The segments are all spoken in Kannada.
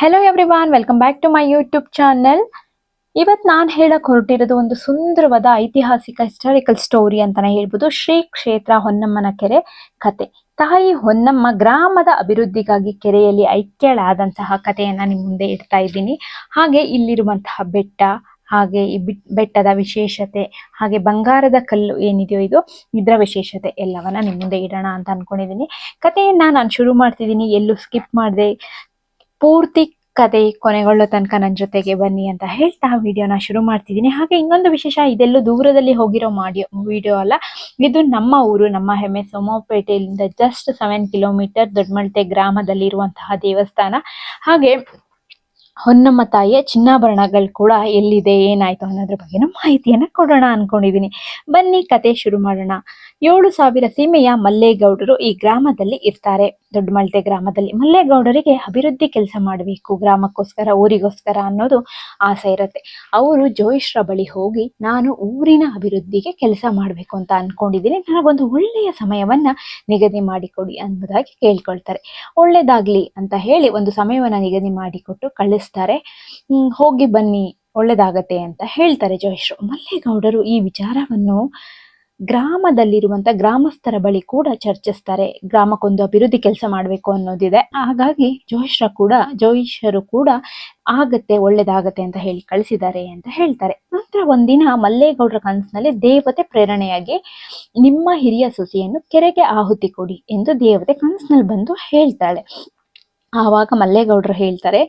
Hello everyone welcome back to my YouTube channel ಇವತ್ತು ನಾನು ಹೇಳಕ್ ಹೊರಟಿರೋದು ಒಂದು ಸುಂದರವಾದ ಐತಿಹಾಸಿಕ ಹಿಸ್ಟಾರಿಕಲ್ ಸ್ಟೋರಿ ಅಂತಾನೆ ಹೇಳ್ಬೋದು. ಶ್ರೀ ಕ್ಷೇತ್ರ ಹೊನ್ನಮ್ಮನ ಕೆರೆ ಕತೆ. ತಾಯಿ ಹೊನ್ನಮ್ಮ ಗ್ರಾಮದ ಅಭಿವೃದ್ಧಿಗಾಗಿ ಕೆರೆಯಲ್ಲಿ ಐಕ್ಯಳಾದಂತಹ ಕಥೆಯನ್ನು ನಿಮ್ಮ ಮುಂದೆ ಇಡ್ತಾ ಇದ್ದೀನಿ. ಹಾಗೆ ಇಲ್ಲಿರುವಂತಹ ಬೆಟ್ಟ, ಹಾಗೆ ಈ ಬಿಟ್- ಬೆಟ್ಟದ ವಿಶೇಷತೆ, ಹಾಗೆ ಬಂಗಾರದ ಕಲ್ಲು ಏನಿದೆಯೋ ಇದು, ಇದರ ವಿಶೇಷತೆ ಎಲ್ಲವನ್ನ ನಿಮ್ಮ ಮುಂದೆ ಇಡೋಣ ಅಂತ ಅನ್ಕೊಂಡಿದ್ದೀನಿ. ಕಥೆಯನ್ನ ನಾನು ಶುರು ಮಾಡ್ತಿದ್ದೀನಿ. ಎಲ್ಲೂ ಸ್ಕಿಪ್ ಮಾಡದೆ. ಪೂರ್ತಿ ಕತೆ ಕೊನೆಗೊಳ್ಳೋ ತನಕ ನನ್ನ ಜೊತೆಗೆ ಬನ್ನಿ ಅಂತ ಹೇಳ್ತಾ ವಿಡಿಯೋನ ಶುರು ಮಾಡ್ತಿದ್ದೀನಿ. ಹಾಗೆ ಇನ್ನೊಂದು ವಿಶೇಷ, ಇದೆಲ್ಲೂ ದೂರದಲ್ಲಿ ಹೋಗಿರೋ ಮಾಡಿಯೋ ವಿಡಿಯೋ ಅಲ್ಲ. ಇದು ನಮ್ಮ ಊರು, ನಮ್ಮ ಹೆಮ್ಮೆ. ಸೋಮಪೇಟೆಯಿಂದ ಜಸ್ಟ್ ಸೆವೆನ್ ಕಿಲೋಮೀಟರ್ ದೊಡ್ಡಮಳ್ತೆ ಗ್ರಾಮದಲ್ಲಿ ಇರುವಂತಹ ದೇವಸ್ಥಾನ. ಹಾಗೆ ಹೊನ್ನಮ್ಮ ತಾಯಿಯ ಚಿನ್ನಾಭರಣಗಳು ಕೂಡ ಎಲ್ಲಿದೆ, ಏನಾಯ್ತು ಅನ್ನೋದ್ರ ಬಗ್ಗೆನೂ ಮಾಹಿತಿಯನ್ನ ಕೊಡೋಣ ಅನ್ಕೊಂಡಿದೀನಿ. ಬನ್ನಿ, ಕತೆ ಶುರು ಮಾಡೋಣ. ಏಳು ಸಾವಿರ ಸೀಮೆಯ ಮಲ್ಲೇಗೌಡರು ಈ ಗ್ರಾಮದಲ್ಲಿ ಇರ್ತಾರೆ. ದೊಡ್ಡಮಳ್ತೆ ಗ್ರಾಮದಲ್ಲಿ ಮಲ್ಲೇಗೌಡರಿಗೆ ಅಭಿವೃದ್ಧಿ ಕೆಲಸ ಮಾಡಬೇಕು. ಗ್ರಾಮಕ್ಕೋಸ್ಕರ, ಊರಿಗೋಸ್ಕರ ಅನ್ನೋದು ಆಸೆ ಇರುತ್ತೆ. ಅವರು ಜೋಯಿಶ್ರ ಬಳಿ ಹೋಗಿ, ನಾನು ಊರಿನ ಅಭಿವೃದ್ಧಿಗೆ ಕೆಲಸ ಮಾಡಬೇಕು ಅಂತ ಅನ್ಕೊಂಡಿದ್ದೀನಿ. ನನಗೊಂದು ಒಳ್ಳೆಯ ಸಮಯವನ್ನ ನಿಗದಿ ಮಾಡಿಕೊಡಿ ಅನ್ನೋದಾಗಿ ಕೇಳ್ಕೊಳ್ತಾರೆ. ಒಳ್ಳೇದಾಗ್ಲಿ ಅಂತ ಹೇಳಿ ಒಂದು ಸಮಯವನ್ನ ನಿಗದಿ ಮಾಡಿಕೊಟ್ಟು ಕಳಿಸ್ತಾರೆ. ಹೋಗಿ ಬನ್ನಿ, ಒಳ್ಳೇದಾಗತ್ತೆ ಅಂತ ಹೇಳ್ತಾರೆ ಜೋಯಿಶ್ರು ಮಲ್ಲೇಗೌಡರು ಈ ವಿಚಾರವನ್ನು ಗ್ರಾಮದಲ್ಲಿರುವಂತ ಗ್ರಾಮಸ್ಥರ ಬಳಿ ಕೂಡ ಚರ್ಚಿಸ್ತಾರೆ. ಗ್ರಾಮಕ್ಕೊಂದು ಅಭಿವೃದ್ಧಿ ಕೆಲಸ ಮಾಡಬೇಕು ಅನ್ನೋದಿದೆ. ಹಾಗಾಗಿ ಜೋಯಿಶ್ರ ಕೂಡ ಜೋಯಿಷರು ಕೂಡ ಆಗತ್ತೆ, ಒಳ್ಳೇದಾಗತ್ತೆ ಅಂತ ಹೇಳಿ ಕಳಿಸಿದ್ದಾರೆ ಅಂತ ಹೇಳ್ತಾರೆ. ನಂತರ ಒಂದಿನ ಮಲ್ಲೇಗೌಡರ ಕನಸಿನಲ್ಲಿ ದೇವತೆ ಪ್ರೇರಣೆಯಾಗಿ ನಿಮ್ಮ ಹಿರಿಯ ಸೊಸೆಯನ್ನು ಕೆರೆಗೆ ಆಹುತಿ ಕೊಡಿ ಎಂದು ದೇವತೆ ಕನಸಿನಲ್ಲಿ ಬಂದು ಹೇಳ್ತಾಳೆ. ಆವಾಗ ಮಲ್ಲೇಗೌಡರು ಹೇಳ್ತಾರೆ,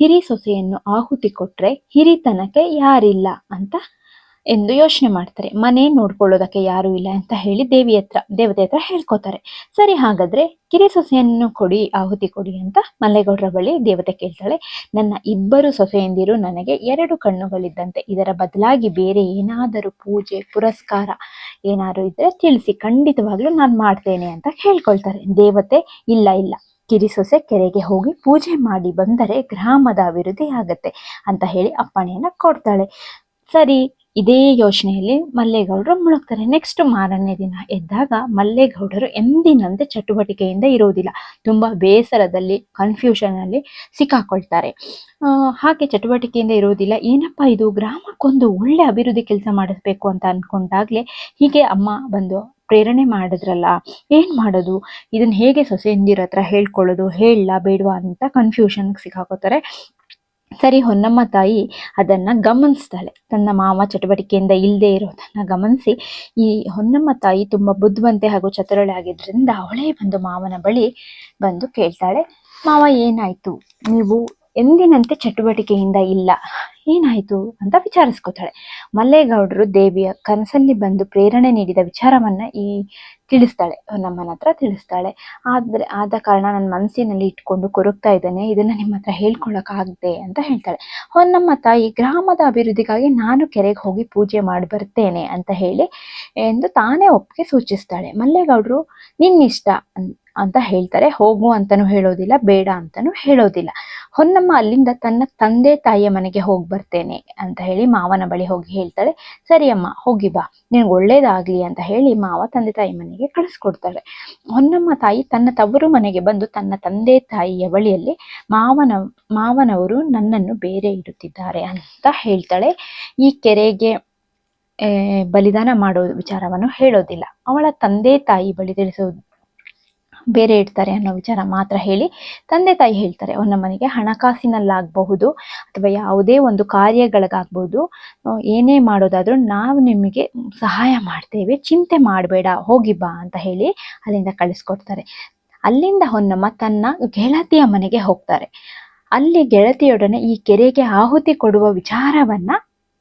ಹಿರಿ ಸೊಸೆಯನ್ನು ಆಹುತಿ ಕೊಟ್ರೆ ಹಿರಿತನಕ್ಕೆ ಯಾರಿಲ್ಲ ಅಂತ ಎಂದು ಯೋಚನೆ ಮಾಡ್ತಾರೆ. ಮನೆ ನೋಡ್ಕೊಳ್ಳೋದಕ್ಕೆ ಯಾರು ಇಲ್ಲ ಅಂತ ಹೇಳಿ ದೇವಿ ಹತ್ರ, ದೇವತೆ ಹತ್ರ ಹೇಳ್ಕೊತಾರೆ. ಸರಿ ಹಾಗಾದ್ರೆ ಕಿರಿ ಸೊಸೆಯನ್ನು ಕೊಡಿ, ಆಹುತಿ ಕೊಡಿ ಅಂತ ಮಲ್ಲೇಗೌಡರ ಬಳಿ ದೇವತೆ ಕೇಳ್ತಾಳೆ. ನನ್ನ ಇಬ್ಬರು ಸೊಸೆಯಂದಿರು ನನಗೆ ಎರಡು ಕಣ್ಣುಗಳಿದ್ದಂತೆ. ಇದರ ಬದಲಾಗಿ ಬೇರೆ ಏನಾದರೂ ಪೂಜೆ, ಪುರಸ್ಕಾರ ಏನಾದ್ರು ಇದ್ರೆ ತಿಳಿಸಿ ಖಂಡಿತವಾಗ್ಲೂ ನಾನು ಮಾಡ್ತೇನೆ ಅಂತ ಹೇಳ್ಕೊಳ್ತಾರೆ. ದೇವತೆ, ಇಲ್ಲ ಇಲ್ಲ. ಕಿರಿಸೊಸೆ ಕೆರೆಗೆ ಹೋಗಿ ಪೂಜೆ ಮಾಡಿ ಬಂದರೆ ಗ್ರಾಮದ ಅಭಿವೃದ್ಧಿ ಆಗತ್ತೆ ಅಂತ ಹೇಳಿ ಅಪ್ಪಣೆಯನ್ನ ಕೊಡ್ತಾಳೆ. ಸರಿ ಇದೇ ಯೋಚನೆಯಲ್ಲಿ ಮಲ್ಲೇಗೌಡರು ಮುಳುಗ್ತಾರೆ. ನೆಕ್ಸ್ಟ್ ಮಾರನೇ ದಿನ ಎದ್ದಾಗ ಮಲ್ಲೇಗೌಡರು ಎಂದಿನಂತೆ ಚಟುವಟಿಕೆಯಿಂದ ಇರೋದಿಲ್ಲ. ತುಂಬಾ ಬೇಸರದಲ್ಲಿ ಕನ್ಫ್ಯೂಷನ್ ಅಲ್ಲಿ ಸಿಕ್ಕಾಕೊಳ್ತಾರೆ. ಹಾಗೆ ಚಟುವಟಿಕೆಯಿಂದ ಇರೋದಿಲ್ಲ. ಏನಪ್ಪ ಇದು? ಗ್ರಾಮಕ್ಕೊಂದು ಒಳ್ಳೆ ಅಭಿವೃದ್ಧಿ ಕೆಲಸ ಮಾಡಿಸ್ಬೇಕು ಅಂತ ಅನ್ಕೊಂಡಾಗ್ಲೇ ಹೀಗೆ ಅಮ್ಮ ಬಂದು ಪ್ರೇರಣೆ ಮಾಡಿದ್ರಲ್ಲ, ಏನ್ ಮಾಡೋದು? ಇದನ್ನ ಹೇಗೆ ಸೊಸೆಯಂದಿರ ಹತ್ರ ಹೇಳ್ಕೊಳ್ಳೋದು? ಹೇಳ, ಬೇಡವಾ ಅಂತ ಕನ್ಫ್ಯೂಷನ್ ಸಿಕ್ಕಾಕೋತಾರೆ ಸರಿ ಹೊನ್ನಮ್ಮ ತಾಯಿ ಅದನ್ನ ಗಮನಿಸ್ತಾಳೆ. ತನ್ನ ಮಾವ ಚಟುವಟಿಕೆಯಿಂದ ಇಲ್ಲದೆ ಇರೋದನ್ನ ಗಮನಿಸಿ, ಈ ಹೊನ್ನಮ್ಮ ತಾಯಿ ತುಂಬಾ ಬುದ್ಧಿವಂತೆ ಹಾಗೂ ಚತುರಳೆ ಆಗಿದ್ರಿಂದ ಅವಳೇ ಬಂದು ಮಾವನ ಬಳಿ ಬಂದು ಕೇಳ್ತಾಳೆ. ಮಾವ ಏನಾಯ್ತು? ನೀವು ಎಂದಿನಂತೆ ಚಟುವಟಿಕೆಯಿಂದ ಇಲ್ಲ. ಏನಾಯ್ತು ಅಂತ ವಿಚಾರಿಸ್ಕೋತಾಳೆ. ಮಲ್ಲೇಗೌಡರು ದೇವಿಯ ಕನಸಲ್ಲಿ ಬಂದು ಪ್ರೇರಣೆ ನೀಡಿದ ವಿಚಾರವನ್ನ ಈ ತಿಳಿಸ್ತಾಳೆ, ನಮ್ಮನ ಹತ್ರ ತಿಳಿಸ್ತಾಳೆ. ಆದ್ರೆ ಆದ ಕಾರಣ ನನ್ನ ಮನಸ್ಸಿನಲ್ಲಿ ಇಟ್ಕೊಂಡು ಕೊರಗ್ತಾ ಇದ್ದಾನೆ, ಇದನ್ನ ನಿಮ್ಮ ಹತ್ರ ಅಂತ ಹೇಳ್ತಾಳೆ. ಹೊನ್ನಮ್ಮ ತಾಯಿ ಗ್ರಾಮದ ಅಭಿವೃದ್ಧಿಗಾಗಿ ನಾನು ಕೆರೆಗೆ ಹೋಗಿ ಪೂಜೆ ಮಾಡಿ ಬರ್ತೇನೆ ಅಂತ ಹೇಳಿ ಎಂದು ತಾನೇ ಒಪ್ಪಿಗೆ ಸೂಚಿಸ್ತಾಳೆ. ಮಲ್ಲೇಗೌಡರು, ನಿನ್ನಿಷ್ಟ ಅಂತ ಹೇಳ್ತಾರೆ. ಹೋಗು ಅಂತಾನು ಹೇಳೋದಿಲ್ಲ, ಬೇಡ ಅಂತಾನು ಹೇಳೋದಿಲ್ಲ. ಹೊನ್ನಮ್ಮ ಅಲ್ಲಿಂದ ತನ್ನ ತಂದೆ ತಾಯಿಯ ಮನೆಗೆ ಹೋಗಿ ಬರ್ತೇನೆ ಅಂತ ಹೇಳಿ ಮಾವನ ಬಳಿ ಹೋಗಿ ಹೇಳ್ತಾಳೆ, ಸರಿ ಅಮ್ಮ, ಹೋಗಿ ಬಾ. ನಿನ್ಗೆ ಒಳ್ಳೇದಾಗ್ಲಿ ಅಂತ ಹೇಳಿ ಮಾವ ತಂದೆ ತಾಯಿ ಮನೆಗೆ ಕಳಿಸ್ಕೊಡ್ತಾಳೆ. ಹೊನ್ನಮ್ಮ ತಾಯಿ ತನ್ನ ತವರು ಮನೆಗೆ ಬಂದು ತನ್ನ ತಂದೆ ತಾಯಿಯ ಬಳಿಯಲ್ಲಿ ಮಾವನ, ಮಾವನವರು ನನ್ನನ್ನು ಬೇರೆ ಇಡುತ್ತಿದ್ದಾರೆ ಅಂತ ಹೇಳ್ತಾಳೆ. ಈ ಕೆರೆಗೆ ಬಲಿದಾನ ಮಾಡೋ ವಿಚಾರವನ್ನು ಹೇಳೋದಿಲ್ಲ. ಅವಳ ತಂದೆ ತಾಯಿ ಬಳಿ ತಿಳಿಸೋದು ಬೇರೆ ಇಡ್ತಾರೆ ಅನ್ನೋ ವಿಚಾರ ಮಾತ್ರ ಹೇಳಿ ತಂದೆ ತಾಯಿ ಹೇಳ್ತಾರೆ ಹೊನ್ನಮ್ಮನಿಗೆ ಹಣಕಾಸಿನಲ್ಲಾಗಬಹುದು ಅಥವಾ ಯಾವುದೇ ಒಂದು ಕಾರ್ಯಗಳಿಗಾಗ್ಬೋದು ಏನೇ ಮಾಡೋದಾದರೂ ನಾವು ನಿಮಗೆ ಸಹಾಯ ಮಾಡ್ತೇವೆ, ಚಿಂತೆ ಮಾಡಬೇಡ, ಹೋಗಿ ಬಾ ಅಂತ ಹೇಳಿ ಅಲ್ಲಿಂದ ಕಳಿಸ್ಕೊಡ್ತಾರೆ. ಅಲ್ಲಿಂದ ಹೊನ್ನಮ್ಮ ತನ್ನ ಗೆಳತಿಯ ಮನೆಗೆ ಹೋಗ್ತಾರೆ. ಅಲ್ಲಿ ಗೆಳತಿಯೊಡನೆ ಈ ಕೆರೆಗೆ ಆಹುತಿ ಕೊಡುವ ವಿಚಾರವನ್ನ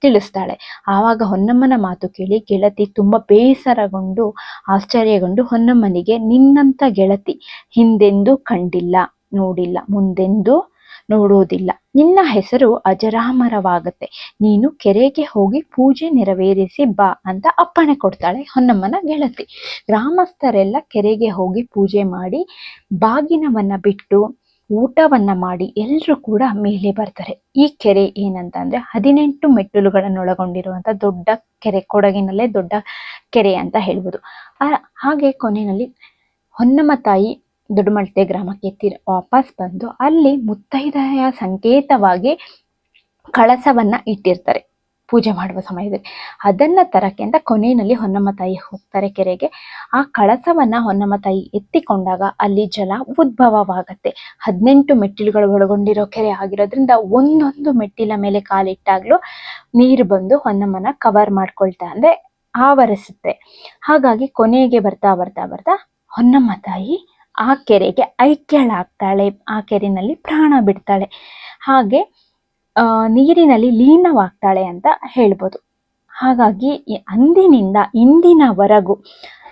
ತಿಳಿಸ್ತಾಳೆ. ಆವಾಗ ಹೊನ್ನಮ್ಮನ ಮಾತು ಕೇಳಿ ಗೆಳತಿ ತುಂಬಾ ಬೇಸರಗೊಂಡು, ಆಶ್ಚರ್ಯಗೊಂಡು ಹೊನ್ನಮ್ಮನಿಗೆ ನಿನ್ನಂತ ಗೆಳತಿ ಹಿಂದೆಂದೂ ಕಂಡಿಲ್ಲ, ನೋಡಿಲ್ಲ, ಮುಂದೆಂದೂ ನೋಡೋದಿಲ್ಲ. ನಿನ್ನ ಹೆಸರು ಅಜರಾಮರವಾಗತ್ತೆ. ನೀನು ಕೆರೆಗೆ ಹೋಗಿ ಪೂಜೆ ನೆರವೇರಿಸಿ ಬಾ ಅಂತ ಅಪ್ಪಣೆ ಕೊಡ್ತಾಳೆ ಹೊನ್ನಮ್ಮನ ಗೆಳತಿ. ಗ್ರಾಮಸ್ಥರೆಲ್ಲ ಕೆರೆಗೆ ಹೋಗಿ ಪೂಜೆ ಮಾಡಿ ಬಾಗಿನವನ್ನ ಬಿಟ್ಟು ಊಟವನ್ನ ಮಾಡಿ ಎಲ್ಲರೂ ಕೂಡ ಮೇಲೆ ಬರ್ತಾರೆ. ಈ ಕೆರೆ ಏನಂತ ಅಂದ್ರೆ ಹದಿನೆಂಟು ಮೆಟ್ಟಿಲುಗಳನ್ನು ಒಳಗೊಂಡಿರುವಂತ ದೊಡ್ಡ ಕೆರೆ, ಕೊಡಗಿನಲ್ಲೇ ದೊಡ್ಡ ಕೆರೆ ಅಂತ ಹೇಳ್ಬೋದು. ಹಾಗೆ ಕೊನೆಯಲ್ಲಿ ಹೊನ್ನಮ್ಮ ತಾಯಿ ದೊಡ್ಡಮಳ್ತೆ ಗ್ರಾಮಕ್ಕೆ ತಿರ್ ವಾಪಸ್ ಬಂದು ಅಲ್ಲಿ ಮುತ್ತೈದೆಯ ಸಂಕೇತವಾಗಿ ಕಳಸವನ್ನ ಇಟ್ಟಿರ್ತಾರೆ. ಪೂಜೆ ಮಾಡುವ ಸಮಯದಲ್ಲಿ. ಅದನ್ನ ತರಕ್ಕೆ ಅಂತ ಕೊನೆಯಲ್ಲಿ ಹೊನ್ನಮ್ಮ ತಾಯಿ ಹೋಗ್ತಾರೆ ಕೆರೆಗೆ. ಆ ಕಳಸವನ್ನ ಹೊನ್ನಮ್ಮ ತಾಯಿ ಎತ್ತಿಕೊಂಡಾಗ ಅಲ್ಲಿ ಜಲ ಉದ್ಭವವಾಗತ್ತೆ. ಹದಿನೆಂಟು ಮೆಟ್ಟಿಲುಗಳು ಒಳಗೊಂಡಿರೋ ಕೆರೆ ಆಗಿರೋದ್ರಿಂದ ಒಂದೊಂದು ಮೆಟ್ಟಿಲ ಮೇಲೆ ಕಾಲಿಟ್ಟಾಗ್ಲೂ ನೀರು ಬಂದು ಹೊನ್ನಮ್ಮನ ಕವರ್ ಮಾಡ್ಕೊಳ್ತಾ ಅಂದ್ರೆ ಆವರಿಸುತ್ತೆ. ಹಾಗಾಗಿ ಕೊನೆಗೆ ಬರ್ತಾ ಬರ್ತಾ ಬರ್ತಾ ಹೊನ್ನಮ್ಮ ತಾಯಿ ಆ ಕೆರೆಗೆ ಐಕ್ಯಳಾಗ್ತಾಳೆ. ಆ ಕೆರೆಯಲ್ಲಿ ಪ್ರಾಣ ಬಿಡ್ತಾಳೆ. ಹಾಗೆ ನೀರಿನಲ್ಲಿ ಲೀನವಾಗ್ತಾಳೆ ಅಂತ ಹೇಳ್ಬೋದು. ಹಾಗಾಗಿ ಅಂದಿನಿಂದ ಇಂದಿನವರೆಗೂ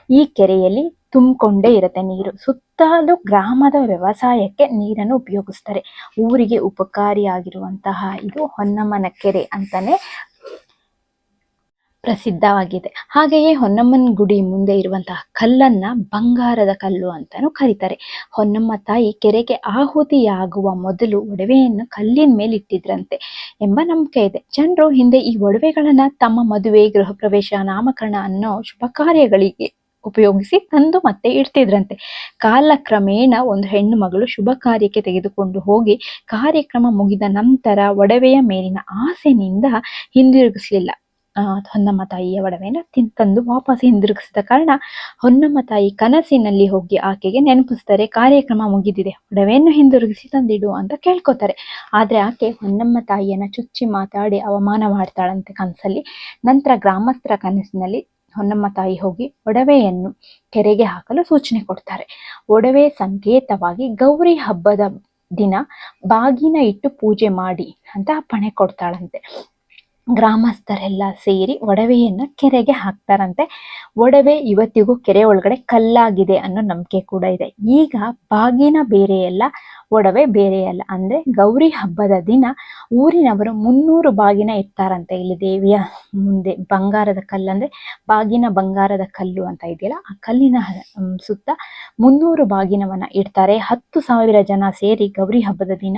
ಈ ಕೆರೆಯಲ್ಲಿ ತುಂಬಿಕೊಂಡೇ ಇರುತ್ತೆ ನೀರು. ಸುತ್ತಲೂ ಗ್ರಾಮದ ವ್ಯವಸಾಯಕ್ಕೆ ನೀರನ್ನು ಉಪಯೋಗಿಸ್ತಾರೆ. ಊರಿಗೆ ಉಪಕಾರಿಯಾಗಿರುವಂತಹ ಇದು ಹೊನ್ನಮ್ಮನ ಕೆರೆ ಅಂತಾನೆ ಪ್ರಸಿದ್ಧವಾಗಿದೆ. ಹಾಗೆಯೇ ಹೊನ್ನಮ್ಮನ ಗುಡಿ ಮುಂದೆ ಇರುವಂತಹ ಕಲ್ಲನ್ನ ಬಂಗಾರದ ಕಲ್ಲು ಅಂತಾನೂ ಕರೀತಾರೆ. ಹೊನ್ನಮ್ಮ ತಾಯಿ ಕೆರೆಗೆ ಆಹುತಿಯಾಗುವ ಮೊದಲು ಒಡವೆಯನ್ನು ಕಲ್ಲಿನ ಮೇಲೆ ಇಟ್ಟಿದ್ರಂತೆ ಎಂಬ ನಂಬಿಕೆ ಇದೆ. ಜನರು ಹಿಂದೆ ಈ ಒಡವೆಗಳನ್ನ ತಮ್ಮ ಮದುವೆ ಗೃಹ ಪ್ರವೇಶ ನಾಮಕರಣ ಅನ್ನೋ ಶುಭ ಕಾರ್ಯಗಳಿಗೆ ಉಪಯೋಗಿಸಿ ತಂದು ಮತ್ತೆ ಇಡ್ತಿದ್ರಂತೆ. ಕಾಲಕ್ರಮೇಣ ಒಂದು ಹೆಣ್ಣು ಮಗಳು ಶುಭ ಕಾರ್ಯಕ್ಕೆ ತೆಗೆದುಕೊಂಡು ಹೋಗಿ ಕಾರ್ಯಕ್ರಮ ಮುಗಿದ ನಂತರ ಒಡವೆಯ ಮೇಲಿನ ಆಸೆನಿಂದ ಹಿಂದಿರುಗಿಸಲಿಲ್ಲ. ಹೊನ್ನಮ್ಮ ತಾಯಿಯ ಒಡವೆನ ತಂದು ವಾಪಸ್ ಹಿಂದಿರುಗಿಸಿದ ಕಾರಣ ಹೊನ್ನಮ್ಮ ತಾಯಿ ಕನಸಿನಲ್ಲಿ ಹೋಗಿ ಆಕೆಗೆ ನೆನಪಿಸ್ತಾರೆ, ಕಾರ್ಯಕ್ರಮ ಮುಗಿದಿದೆ, ಒಡವೆಯನ್ನು ಹಿಂದಿರುಗಿಸಿ ತಂದಿಡು ಅಂತ ಕೇಳ್ಕೊತಾರೆ. ಆದ್ರೆ ಆಕೆ ಹೊನ್ನಮ್ಮ ತಾಯಿಯನ್ನ ಚುಚ್ಚಿ ಮಾತಾಡಿ ಅವಮಾನ ಮಾಡ್ತಾಳಂತೆ ಕನಸಲ್ಲಿ. ನಂತರ ಗ್ರಾಮಸ್ಥರ ಕನಸಿನಲ್ಲಿ ಹೊನ್ನಮ್ಮ ತಾಯಿ ಹೋಗಿ ಒಡವೆಯನ್ನು ಕೆರೆಗೆ ಹಾಕಲು ಸೂಚನೆ ಕೊಡ್ತಾರೆ. ಒಡವೆ ಸಂಕೇತವಾಗಿ ಗೌರಿ ಹಬ್ಬದ ದಿನ ಬಾಗಿನ ಇಟ್ಟು ಪೂಜೆ ಮಾಡಿ ಅಂತ ಅಪ್ಪಣೆ ಕೊಡ್ತಾಳಂತೆ. ಗ್ರಾಮಸ್ಥರೆಲ್ಲ ಸೇರಿ ಒಡವೆಯನ್ನು ಕೆರೆಗೆ ಹಾಕ್ತಾರಂತೆ. ಒಡವೆ ಇವತ್ತಿಗೂ ಕೆರೆ ಒಳಗಡೆ ಕಲ್ಲಾಗಿದೆ ಅನ್ನೋ ನಂಬಿಕೆ ಕೂಡ ಇದೆ. ಈಗ ಬಾಗಿನ ಬೇರೆಯಲ್ಲ ಒಡವೆ ಬೇರೆಯಲ್ಲ ಅಂದ್ರೆ ಗೌರಿ ಹಬ್ಬದ ದಿನ ಊರಿನವರು ಮುನ್ನೂರು ಬಾಗಿನ ಇರ್ತಾರಂತೆ ಇಲ್ಲಿ ದೇವಿಯ ಮುಂದೆ ಬಂಗಾರದ ಕಲ್ಲು ಅಂದ್ರೆ ಬಾಗಿನ ಬಂಗಾರದ ಕಲ್ಲು ಅಂತ ಇದೆಯಲ್ಲ, ಆ ಕಲ್ಲಿನ ಸುತ್ತ ಮುನ್ನೂರು ಬಾಗಿನವನ್ನ ಇಡ್ತಾರೆ. ಹತ್ತು ಸಾವಿರ ಜನ ಸೇರಿ ಗೌರಿ ಹಬ್ಬದ ದಿನ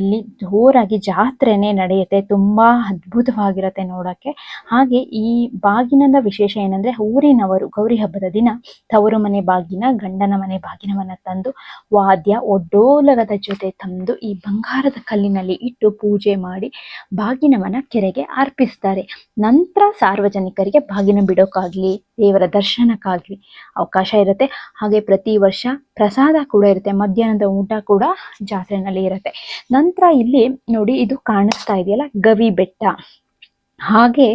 ಇಲ್ಲಿ ಜೋರಾಗಿ ಜಾತ್ರೆನೇ ನಡೆಯುತ್ತೆ. ತುಂಬಾ ಅದ್ಭುತವಾಗಿರತ್ತೆ ನೋಡಕ್ಕೆ. ಹಾಗೆ ಈ ಬಾಗಿನದ ವಿಶೇಷ ಏನಂದ್ರೆ ಊರಿನವರು ಗೌರಿ ಹಬ್ಬದ ದಿನ ತವರು ಮನೆ ಬಾಗಿನ, ಗಂಡನ ಮನೆ ಬಾಗಿನವನ್ನ ತಂದು ವಾದ್ಯ, ಒಡ್ಡೋಲಗದ ಜೊತೆ ತಂದು ಈ ಬಂಗಾರದ ಕಲ್ಲಿನಲ್ಲಿ ಇಟ್ಟು ಪೂಜೆ ಮಾಡಿ ಬಾಗಿನವನ್ನ ಕೆರೆಗೆ ಅರ್ಪಿಸ್ತಾರೆ. ನಂತರ ಸಾರ್ವಜನಿಕರಿಗೆ ಬಾಗಿನ ಬಿಡೋಕ್ಕಾಗ್ಲಿ ದೇವರ ದರ್ಶನಕ್ಕಾಗ್ಲಿ ಅವಕಾಶ ಇರುತ್ತೆ. ಹಾಗೆ ಪ್ರತಿ ವರ್ಷ ಪ್ರಸಾದ ಕೂಡ ಇರುತ್ತೆ. ಮಧ್ಯಾಹ್ನದ ಊಟ ಕೂಡ ಜಾತ್ರೆನಲ್ಲಿ ಇರುತ್ತೆ. ನಂತರ ಇಲ್ಲಿ ನೋಡಿ ಇದು ಕಾಣಿಸ್ತಾ ಇದೆಯಲ್ಲ ಗವಿ ಬೆಟ್ಟ ಹಾಗೆ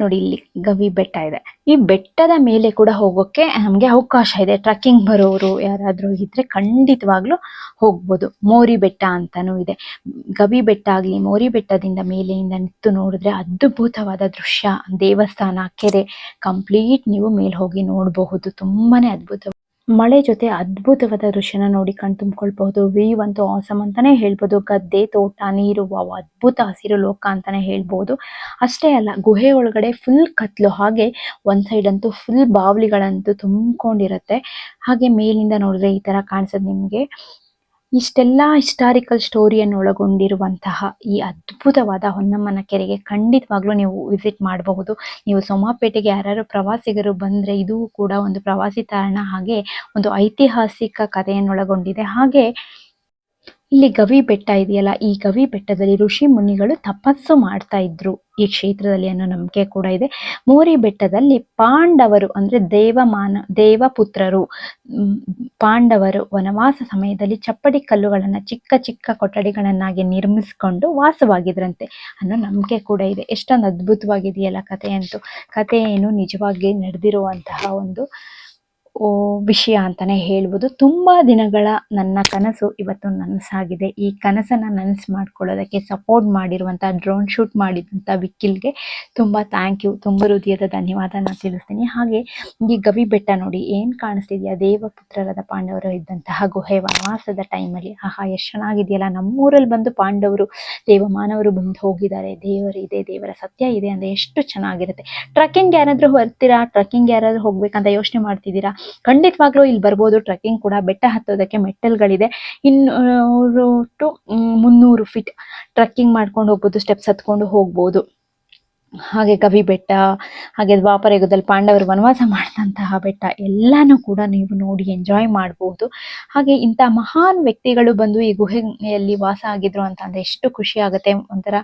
ನೋಡಿ ಇಲ್ಲಿ ಗವಿ ಬೆಟ್ಟ ಇದೆ. ಈ ಬೆಟ್ಟದ ಮೇಲೆ ಕೂಡ ಹೋಗೋಕೆ ನಮ್ಗೆ ಅವಕಾಶ ಇದೆ. ಟ್ರಕ್ಕಿಂಗ್ ಬರೋರು ಯಾರಾದ್ರೂ ಇದ್ರೆ ಖಂಡಿತವಾಗ್ಲೂ ಹೋಗ್ಬೋದು. ಮೋರಿ ಬೆಟ್ಟ ಅಂತಾನೂ ಇದೆ. ಗವಿ ಬೆಟ್ಟ ಆಗ್ಲಿ, ಮೋರಿ ಬೆಟ್ಟದಿಂದ ಮೇಲೆಯಿಂದ ನಿಂತು ನೋಡಿದ್ರೆ ಅದ್ಭುತವಾದ ದೃಶ್ಯ. ದೇವಸ್ಥಾನ, ಕೆರೆ ಕಂಪ್ಲೀಟ್ ನೀವು ಮೇಲೆ ಹೋಗಿ ನೋಡಬಹುದು. ತುಂಬಾನೇ ಅದ್ಭುತ ಮಳೆ ಜೊತೆ ಅದ್ಭುತವಾದ ದೃಶ್ಯನ ನೋಡಿ ಕಣ್ ತುಂಬಿಕೊಳ್ಬಹುದು. ವ್ಯೂ ಅಂತೂ ಆಸಮ್ ಅಂತಾನೆ ಹೇಳ್ಬೋದು. ಗದ್ದೆ, ತೋಟ, ನೀರು, ವಾವ್, ಅದ್ಭುತ ಹಸಿರು ಲೋಕ ಅಂತಾನೆ ಹೇಳ್ಬೋದು. ಅಷ್ಟೇ ಅಲ್ಲ, ಗುಹೆ ಒಳಗಡೆ ಫುಲ್ ಕತ್ಲು, ಹಾಗೆ ಒಂದ್ ಸೈಡ್ ಅಂತೂ ಫುಲ್ ಬಾವಲಿಗಳಂತೂ ತುಂಬಿಕೊಂಡಿರುತ್ತೆ. ಹಾಗೆ ಮೇಲಿಂದ ನೋಡಿದ್ರೆ ಈ ತರ ಕಾಣಿಸೋದು ನಿಮ್ಗೆ. ಇಷ್ಟೆಲ್ಲಾ ಹಿಸ್ಟಾರಿಕಲ್ ಸ್ಟೋರಿಯನ್ನು ಒಳಗೊಂಡಿರುವಂತಹ ಈ ಅದ್ಭುತವಾದ ಹೊನ್ನಮ್ಮನ ಕೆರೆಗೆ ಖಂಡಿತವಾಗ್ಲೂ ನೀವು ವಿಸಿಟ್ ಮಾಡಬಹುದು. ನೀವು ಸೋಮಾಪೇಟೆಗೆ ಯಾರು ಪ್ರವಾಸಿಗರು ಬಂದ್ರೆ ಇದು ಕೂಡ ಒಂದು ಪ್ರವಾಸಿ ತಾಣ ಹಾಗೆ ಒಂದು ಐತಿಹಾಸಿಕ ಕಥೆಯನ್ನು ಒಳಗೊಂಡಿದೆ ಹಾಗೆ ಇಲ್ಲಿ ಗವಿ ಬೆಟ್ಟ ಇದೆಯಲ್ಲ, ಈ ಗವಿ ಬೆಟ್ಟದಲ್ಲಿ ಋಷಿ ಮುನಿಗಳು ತಪಸ್ಸು ಮಾಡ್ತಾ ಇದ್ರು. ಈ ಕ್ಷೇತ್ರದಲ್ಲಿ ಅನ್ನೋ ನಂಬಿಕೆ ಕೂಡ ಇದೆ. ಮೋರಿ ಬೆಟ್ಟದಲ್ಲಿ ಪಾಂಡವರು ಅಂದ್ರೆ ದೇವಮಾನ, ದೇವಪುತ್ರರು. ಪಾಂಡವರು ವನವಾಸ ಸಮಯದಲ್ಲಿ ಚಪ್ಪಡಿ ಕಲ್ಲುಗಳನ್ನ ಚಿಕ್ಕ ಚಿಕ್ಕ ಕೊಠಡಿಗಳನ್ನಾಗಿ ನಿರ್ಮಿಸಿಕೊಂಡು ವಾಸವಾಗಿದ್ರಂತೆ ಅನ್ನೋ ನಂಬಿಕೆ ಕೂಡ ಇದೆ. ಎಷ್ಟೊಂದು ಅದ್ಭುತವಾಗಿದೆಯಲ್ಲ ಕಥೆ ಅಂತೂ ಕಥೆ ಏನು ನಿಜವಾಗಿ ನಡೆದಿರುವಂತಹ ಒಂದು ವಿಷಯ ಅಂತಾನೆ ಹೇಳ್ಬೋದು. ತುಂಬ ದಿನಗಳ ನನ್ನ ಕನಸು ಇವತ್ತು ನನಸಾಗಿದೆ. ಈ ಕನಸನ್ನು ನನಸು ಮಾಡ್ಕೊಳ್ಳೋದಕ್ಕೆ, ಸಪೋರ್ಟ್ ಮಾಡಿರುವಂಥ ಡ್ರೋನ್ ಶೂಟ್ ಮಾಡಿದಂಥ ವಿಕ್ಕಿಲ್ಗೆ ತುಂಬ ಥ್ಯಾಂಕ್ ಯು ತುಂಬ ಹೃದಯದ ಧನ್ಯವಾದ ನಾನು ತಿಳಿಸ್ತೀನಿ. ಹಾಗೆ, ಈ ಗವಿ ಬೆಟ್ಟ ನೋಡಿ ಏನ್ ಕಾಣಿಸ್ತಿದ್ಯಾ? ದೇವಪುತ್ರರಾದ ಪಾಂಡವರು ಇದ್ದಂತಹ ಗುಹೆ ವನವಾಸದ ಟೈಮಲ್ಲಿ ಆಹಾ ಎಷ್ಟು ಚೆನ್ನಾಗಿದೆಯಲ್ಲ ನಮ್ಮೂರಲ್ಲಿ ಬಂದು ಪಾಂಡವರು, ದೇವಮಾನವರು ಬಂದು ಹೋಗಿದ್ದಾರೆ. ದೇವರು ಇದೆ, ದೇವರ ಸತ್ಯ ಇದೆ ಅಂದರೆ ಎಷ್ಟು ಚೆನ್ನಾಗಿರುತ್ತೆ. ಟ್ರಕ್ಕಿಂಗ್ ಯಾರಾದರೂ ಬರ್ತೀರಾ ಟ್ರಕ್ಕಿಂಗ್ ಯಾರಾದರೂ ಹೋಗ್ಬೇಕಂತ ಯೋಚನೆ ಮಾಡ್ತಿದ್ದೀರಾ? ಖಂಡಿತವಾಗ್ಲೂ ಇಲ್ಲಿ ಬರ್ಬೋದು. ಟ್ರಕ್ಕಿಂಗ್ ಕೂಡ ಬೆಟ್ಟ ಹತ್ತೋದಕ್ಕೆ ಮೆಟ್ಟಲ್ಗಳಿದೆ. ಇನ್ನೂರು ಟು ಮುನ್ನೂರು ಫೀಟ್ ಟ್ರಕ್ಕಿಂಗ್ ಮಾಡ್ಕೊಂಡು ಹೋಗ್ಬೋದು ಸ್ಟೆಪ್ಸ್ ಹತ್ಕೊಂಡು ಹೋಗ್ಬೋದು. ಹಾಗೆ ಕವಿ ಬೆಟ್ಟ, ಹಾಗೆ ದ್ವಾಪರ ಯುಗದಲ್ಲಿ ಪಾಂಡವರು ವನವಾಸ ಮಾಡಿದಂತಹ ಬೆಟ್ಟ ಎಲ್ಲಾನು ಕೂಡ ನೀವು ನೋಡಿ ಎಂಜಾಯ್ ಮಾಡಬಹುದು ಹಾಗೆ ಇಂಥ ಮಹಾನ್ ವ್ಯಕ್ತಿಗಳು ಬಂದು ಈ ಗುಹೆಯಲ್ಲಿ ವಾಸ ಆಗಿದ್ರು ಅಂತ ಅಂದ್ರೆ ಎಷ್ಟು ಖುಷಿ ಆಗುತ್ತೆ ಒಂಥರ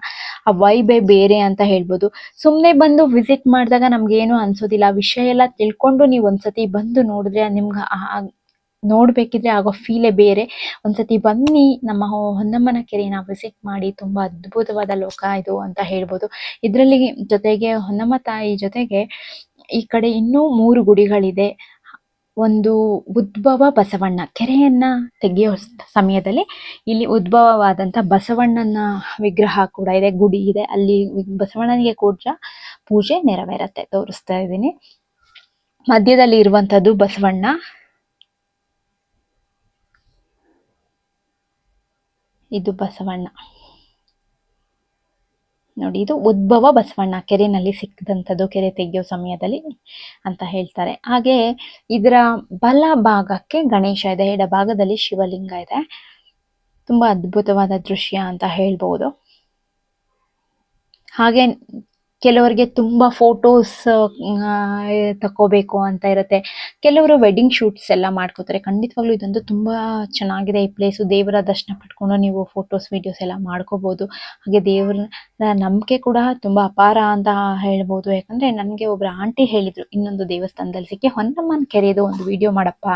ಆ ವೈಬೇ ಬೇರೆ ಅಂತ ಹೇಳ್ಬೋದು. ಸುಮ್ಮನೆ ಬಂದು ವಿಸಿಟ್ ಮಾಡಿದಾಗ ನಮ್ಗೆ ಏನು ಅನ್ಸೋದಿಲ್ಲ. ವಿಷಯ ಎಲ್ಲ ತಿಳ್ಕೊಂಡು ನೀವು ಒಂದ್ಸತಿ ಬಂದು ನೋಡಿದ್ರೆ ನಿಮ್ಗೆ ನೋಡ್ಬೇಕಿದ್ರೆ ಆಗೋ ಫೀಲೇ ಬೇರೆ. ಒಂದ್ಸತಿ ಬನ್ನಿ, ನಮ್ಮ ಹೊನ್ನಮ್ಮನ ಕೆರೆನ ವಿಸಿಟ್ ಮಾಡಿ ತುಂಬಾ ಅದ್ಭುತವಾದ ಲೋಕ ಇದು ಅಂತ ಹೇಳ್ಬೋದು. ಇದರಲ್ಲಿ ಜೊತೆಗೆ ಹೊನ್ನಮ್ಮ ತಾಯಿ ಜೊತೆಗೆ ಈ ಕಡೆ ಇನ್ನೂ ಮೂರು ಗುಡಿಗಳಿದೆ. ಒಂದು ಉದ್ಭವ ಬಸವಣ್ಣ ಕೆರೆಯನ್ನ ತೆಗೆಯೋ ಸಮಯದಲ್ಲಿ ಇಲ್ಲಿ ಉದ್ಭವವಾದಂತ ಬಸವಣ್ಣನ ವಿಗ್ರಹ ಕೂಡ ಇದೆ, ಗುಡಿ ಇದೆ. ಅಲ್ಲಿ ಬಸವಣ್ಣನಿಗೆ ಕೂಡ ಪೂಜೆ ನೆರವೇರತ್ತೆ, ತೋರಿಸ್ತಾ ಇದ್ದೀನಿ. ಮಧ್ಯದಲ್ಲಿ ಇರುವಂತದ್ದು ಬಸವಣ್ಣ. ಇದು ಬಸವಣ್ಣ. ನೋಡಿ, ಇದು ಉದ್ಭವ ಬಸವಣ್ಣ ಕೆರೆನಲ್ಲಿ ಸಿಕ್ಕದಂಥದ್ದು ಕೆರೆ ತೆಗೆಯೋ ಸಮಯದಲ್ಲಿ ಅಂತ ಹೇಳ್ತಾರೆ. ಹಾಗೆ ಇದರ ಬಲ ಭಾಗಕ್ಕೆ ಗಣೇಶ ಇದೆ, ಎಡಭಾಗದಲ್ಲಿ ಶಿವಲಿಂಗ ಇದೆ. ತುಂಬಾ ಅದ್ಭುತವಾದ ದೃಶ್ಯ ಅಂತ ಹೇಳ್ಬೋದು. ಹಾಗೆ ಕೆಲವರಿಗೆ ತುಂಬಾ ಫೋಟೋಸ್ ತಕೋಬೇಕು ಅಂತ ಇರುತ್ತೆ. ಕೆಲವರು ವೆಡ್ಡಿಂಗ್ ಶೂಟ್ಸ್ ಎಲ್ಲ ಮಾಡ್ಕೋತಾರೆ. ಖಂಡಿತವಾಗ್ಲೂ ಇದೊಂದು ತುಂಬಾ ಚೆನ್ನಾಗಿದೆ ಈ ಪ್ಲೇಸು ದೇವರ ದರ್ಶನ ಪಡ್ಕೊಂಡು ನೀವು ಫೋಟೋಸ್ ವಿಡಿಯೋಸ್ ಎಲ್ಲ ಮಾಡ್ಕೋಬಹುದು ಹಾಗೆ ದೇವರ ನಂಬಿಕೆ ಕೂಡ ತುಂಬಾ ಅಪಾರ ಅಂತ ಹೇಳ್ಬೋದು. ಯಾಕಂದ್ರೆ ನನಗೆ ಒಬ್ರು ಆಂಟಿ ಹೇಳಿದ್ರು, ಇನ್ನೊಂದು ದೇವಸ್ಥಾನದಲ್ಲಿ ಸಿಕ್ಕಿ ಹೊನ್ನಮ್ಮನ ಕೆರೆದು ಒಂದು ವಿಡಿಯೋ ಮಾಡಪ್ಪ.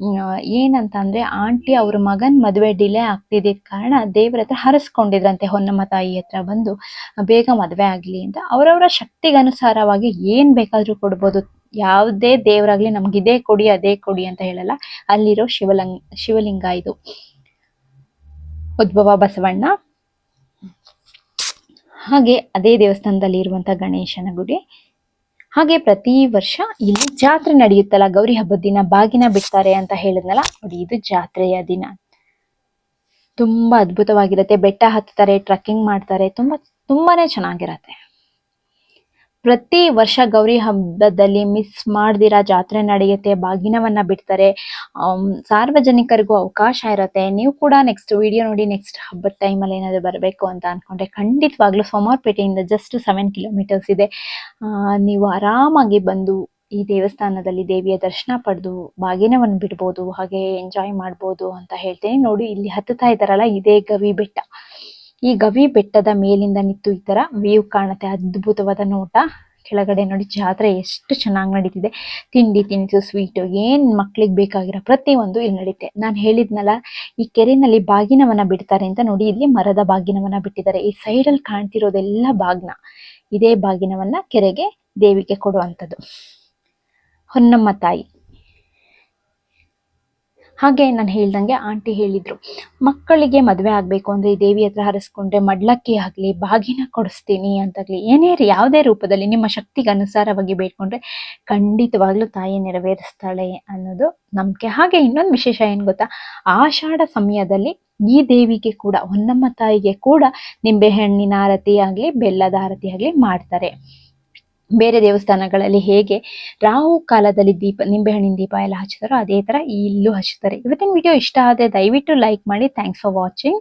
ಹ್ಮ್, ಏನಂತ ಅಂದ್ರೆ ಆಂಟಿ ಅವ್ರ ಮಗನ್ ಮದುವೆ ಡಿಲೇ ಆಗ್ತಿದ್ದ ಕಾರಣ ದೇವ್ರ ಹತ್ರ ಹರಸ್ಕೊಂಡಿದ್ರಂತೆ ಹೊನ್ನಮ್ಮ ತಾಯಿ ಹತ್ರ ಬಂದು ಬೇಗ ಮದುವೆ ಆಗ್ಲಿ ಅಂತ. ಅವರವರ ಶಕ್ತಿಗನುಸಾರವಾಗಿ ಏನ್ ಬೇಕಾದ್ರೂ ಕೊಡ್ಬೋದು. ಯಾವುದೇ ದೇವರಾಗ್ಲಿ ನಮ್ಗೆ ಇದೇ ಕೊಡಿ ಅದೇ ಕೊಡಿ ಅಂತ ಹೇಳಲ್ಲ. ಅಲ್ಲಿರೋ ಶಿವಲಿಂಗ ಶಿವಲಿಂಗ ಇದು. ಉದ್ಭವ ಬಸವಣ್ಣ. ಹಾಗೆ ಅದೇ ದೇವಸ್ಥಾನದಲ್ಲಿ ಇರುವಂತ ಗಣೇಶನ ಗುಡಿ. ಹಾಗೆ ಪ್ರತಿ ವರ್ಷ ಇಲ್ಲಿ ಜಾತ್ರೆ ನಡೆಯುತ್ತಲ್ಲ, ಗೌರಿ ಹಬ್ಬದ ದಿನ ಬಾಗಿನ ಬಿಡ್ತಾರೆ ಅಂತ ಹೇಳಿದ್ನಲ್ಲ, ನೋಡಿ ಇದು ಜಾತ್ರೆಯ ದಿನ. ತುಂಬಾ ಅದ್ಭುತವಾಗಿರುತ್ತೆ. ಬೆಟ್ಟ ಹತ್ತಾರೆ ಟ್ರಕ್ಕಿಂಗ್ ಮಾಡ್ತಾರೆ, ತುಂಬಾ, ತುಂಬಾನೇ ಚೆನ್ನಾಗಿರತ್ತೆ. ಪ್ರತಿ ವರ್ಷ ಗೌರಿ ಹಬ್ಬದಲ್ಲಿ ಮಿಸ್ ಮಾಡ್ದಿರ ಜಾತ್ರೆ ನಡೆಯುತ್ತೆ, ಬಾಗಿನವನ್ನ ಬಿಡ್ತಾರೆ. ಸಾರ್ವಜನಿಕರಿಗೂ ಅವಕಾಶ ಇರುತ್ತೆ. ನೀವು ಕೂಡ ನೆಕ್ಸ್ಟ್ ವಿಡಿಯೋ ನೋಡಿ ನೆಕ್ಸ್ಟ್ ಹಬ್ಬದ ಟೈಮಲ್ಲಿ ಏನಾದ್ರು ಬರಬೇಕು ಅಂತ ಅನ್ಕೊಂಡ್ರೆ ಖಂಡಿತವಾಗ್ಲೂ ಸೋಮವಾರಪೇಟೆಯಿಂದ ಜಸ್ಟ್ ಸೆವೆನ್ ಕಿಲೋಮೀಟರ್ಸ್ ಇದೆ. ನೀವು ಆರಾಮಾಗಿ ಬಂದು ಈ ದೇವಸ್ಥಾನದಲ್ಲಿ ದೇವಿಯ ದರ್ಶನ ಪಡೆದು ಬಾಗಿನವನ್ನು ಬಿಡ್ಬೋದು, ಹಾಗೆ ಎಂಜಾಯ್ ಮಾಡ್ಬೋದು ಅಂತ ಹೇಳ್ತೀನಿ. ನೋಡಿ, ಇಲ್ಲಿ ಹತ್ತುತ್ತಾ ಇದ್ದಾರಲ್ಲ, ಇದೇ ಗವಿ ಬೆಟ್ಟ. ಈ ಗವಿ ಬೆಟ್ಟದ ಮೇಲಿಂದ ನಿಂತು ಈ ತರ ವ್ಯೂ ಕಾಣುತ್ತೆ. ಅದ್ಭುತವಾದ ನೋಟ. ಕೆಳಗಡೆ ನೋಡಿ ಜಾತ್ರೆ ಎಷ್ಟು ಚೆನ್ನಾಗಿ ನಡೀತಿದೆ. ತಿಂಡಿ ತಿನಿಸು ಸ್ವೀಟು ಏನ್ ಮಕ್ಳಿಗೆ ಬೇಕಾಗಿರೋ ಪ್ರತಿಯೊಂದು ಇಲ್ಲಿ ನಡೀತೆ. ನಾನು ಹೇಳಿದ್ನಲ್ಲ, ಈ ಕೆರೆನಲ್ಲಿ ಬಾಗಿನವನ್ನ ಬಿಡ್ತಾರೆ ಅಂತ ನೋಡಿ ಇಲ್ಲಿ ಮರದ ಬಾಗಿನವನ್ನ ಬಿಟ್ಟಿದ್ದಾರೆ. ಈ ಸೈಡ್ ಅಲ್ಲಿ ಕಾಣ್ತಿರೋದೆಲ್ಲ ಬಾಗ್ನ. ಇದೇ ಬಾಗಿನವನ್ನ ಕೆರೆಗೆ ದೇವಿಗೆ ಕೊಡುವಂಥದ್ದು. ಹೊನ್ನಮ್ಮ ತಾಯಿ. ಹಾಗೆ ನಾನು ಹೇಳ್ದಂಗೆ ಆಂಟಿ ಹೇಳಿದ್ರು, ಮಕ್ಕಳಿಗೆ ಮದುವೆ ಆಗ್ಬೇಕು ಅಂದ್ರೆ ದೇವಿ ಹತ್ರ ಹರಿಸ್ಕೊಂಡ್ರೆ ಮಡ್ಲಕ್ಕಿ ಆಗ್ಲಿ, ಬಾಗಿನ ಕೊಡಿಸ್ತೀನಿ ಅಂತಾಗ್ಲಿ ಏನೇ ಯಾವುದೇ ರೂಪದಲ್ಲಿ ನಿಮ್ಮ ಶಕ್ತಿಗೆ ಅನುಸಾರವಾಗಿ ಬೇಡ್ಕೊಂಡ್ರೆ ಖಂಡಿತವಾಗ್ಲೂ ತಾಯಿ ನೆರವೇರಿಸ್ತಾಳೆ ಅನ್ನೋದು ನಂಬಿಕೆ. ಹಾಗೆ ಇನ್ನೊಂದು ವಿಶೇಷ ಏನ್ ಗೊತ್ತಾ? ಆಷಾಢ ಸಮಯದಲ್ಲಿ ಈ ದೇವಿಗೆ ಕೂಡ, ಹೊನ್ನಮ್ಮ ತಾಯಿಗೆ ಕೂಡ ನಿಂಬೆ ಹಣ್ಣಿನ ಆರತಿ ಆಗ್ಲಿ, ಬೆಲ್ಲದ ಆರತಿ ಆಗ್ಲಿ ಮಾಡ್ತಾರೆ. ಬೇರೆ ದೇವಸ್ಥಾನಗಳಲ್ಲಿ ಹೇಗೆ ರಾಹು ಕಾಲದಲ್ಲಿ ದೀಪ ನಿಂಬೆಹಣ್ಣಿನ ದೀಪ ಎಲ್ಲ ಹಚ್ಚುತ್ತಾರೋ ಅದೇ ತರ ಇಲ್ಲೂ ಹಚ್ಚುತ್ತಾರೆ. ಇವತ್ತಿನ ವಿಡಿಯೋ ಇಷ್ಟ ಆದರೆ ದಯವಿಟ್ಟು ಲೈಕ್ ಮಾಡಿ. Thanks for watching